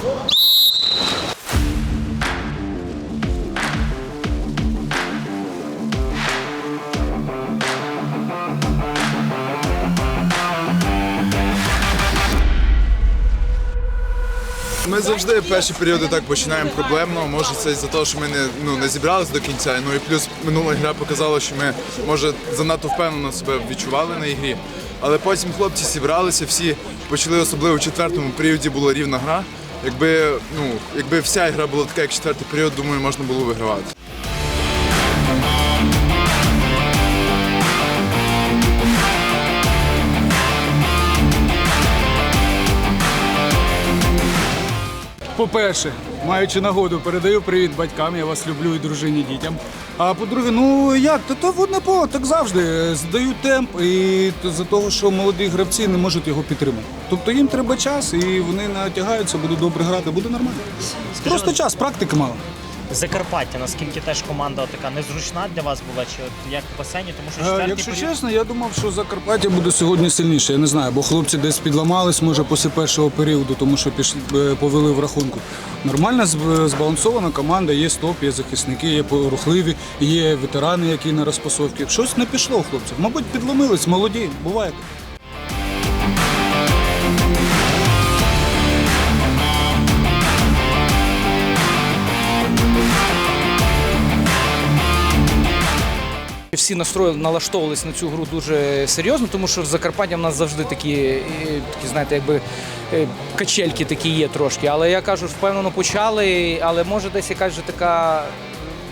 Ми завжди перші періоди так починаємо проблемно. Може, це із-за того, що ми не, ну, не зібралися до кінця. Ну і плюс минула гра показала, що ми може занадто впевнено себе відчували на ігрі. Але потім хлопці зібралися, всі почали, особливо в четвертому періоді була рівна гра. Якби, ну, якби вся гра була така, як четвертий період, думаю, можна було вигравати. По-перше, маючи нагоду, передаю привіт батькам. Я вас люблю і дружині, дітям. А по-друге, ну як, та то водне поле, так завжди. Здають темп і за того, що молоді гравці не можуть його підтримати. Тобто їм треба час, і вони натягаються, будуть добре грати, буде нормально. Просто час, практики мало. Закарпаття, наскільки теж команда така незручна для вас була, чи от як в басейні, тому що Е, четвертий Якщо період- чесно, я думав, що Закарпаття буде сьогодні сильніше. Я не знаю, бо хлопці десь підламались, може, після першого періоду, тому що пішли, е, повели в рахунку. Нормальна збалансована команда, є стоп, є захисники, є рухливі, є ветерани, які на розпасовці. Щось не пішло хлопців. Мабуть, підломились, молоді, буває. Всі настрої налаштовувалися на цю гру дуже серйозно, тому що в Закарпаття в нас завжди такі, е, такі знаєте, якби е, качельки такі є трошки. Але я кажу, впевнено почали, але може десь якась же така.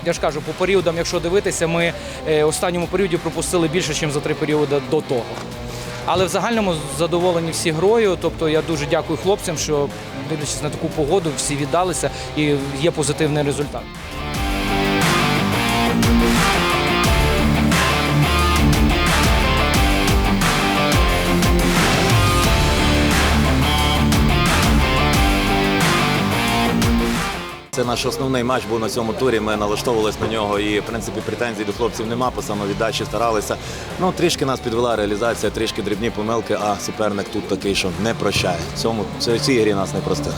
Я ж кажу, по періодам, якщо дивитися, ми е, в останньому періоді пропустили більше, ніж за три періоди до того. Але в загальному задоволені всі грою. Тобто я дуже дякую хлопцям, що дивлячись на таку погоду, всі віддалися і є позитивний результат. Це наш основний матч був на цьому турі. Ми налаштовувалися на нього і в принципі претензій до хлопців нема. По самовіддачі старалися. Ну трішки нас підвела реалізація, трішки дрібні помилки, а суперник тут такий, що не прощає. Цьому цій грі нас не простили.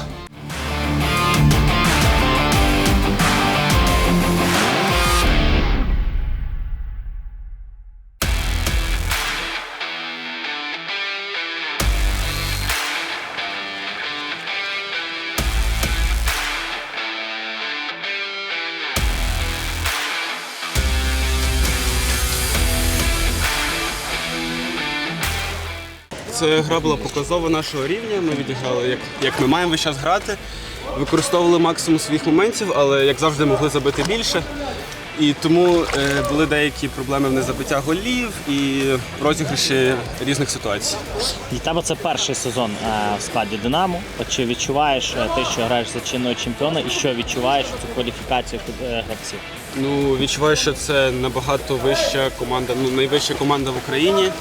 Це гра була показова нашого рівня. Ми відіграли, як, як ми маємо весь час грати. Використовували максимум своїх моментів, але як завжди могли забити більше. І тому е, були деякі проблеми в незабиття голів і розіграші різних ситуацій. Для тебе це перший сезон е, в складі Динамо. От чи відчуваєш е, ти, що граєш за чинного чемпіона, і що відчуваєш цю кваліфікацію е, гравців? Ну, відчуваю, що це набагато вища команда, ну найвища команда в Україні.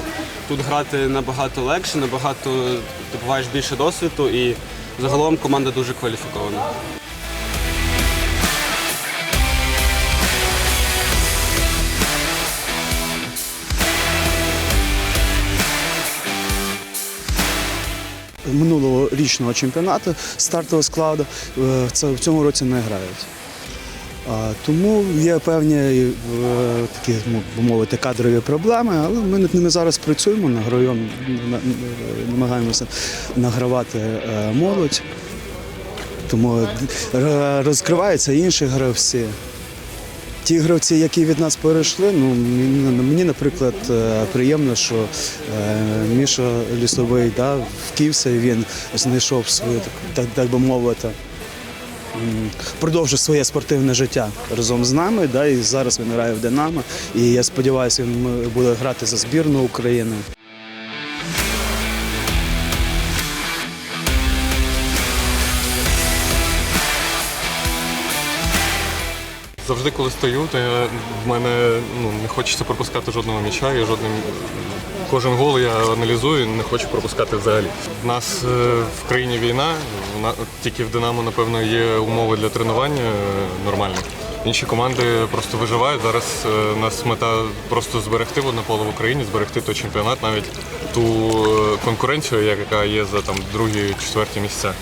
Тут грати набагато легше, набагато добуваєш більше досвіду і загалом команда дуже кваліфікована. минулорічного чемпіонату стартового складу е, це в цьому році не грають. Тому є певні е, такі, ну, мовити, кадрові проблеми, але ми над ними зараз працюємо, награємо, на- намагаємося награвати е, молодь. Тому е, розкриваються інші гравці. Ті гравці, які від нас перейшли, ну мені, наприклад, приємно, що Міша Лісовий да, вківся і він знайшов свою, так, так, би мовити, продовжив своє спортивне життя разом з нами. Да, і зараз він грає в Динамо. І я сподіваюся, він буде грати за збірну України. Завжди, коли стою, то я, в мене ну, не хочеться пропускати жодного м'яча. Я жодним кожен гол я аналізую, не хочу пропускати взагалі. У нас е, в країні війна, на- тільки в Динамо, напевно, є умови для тренування е, нормальні. Інші команди просто виживають. Зараз е, у нас мета просто зберегти водне поле в Україні, зберегти той чемпіонат, навіть ту е, конкуренцію, яка є за там другі, четверті місця.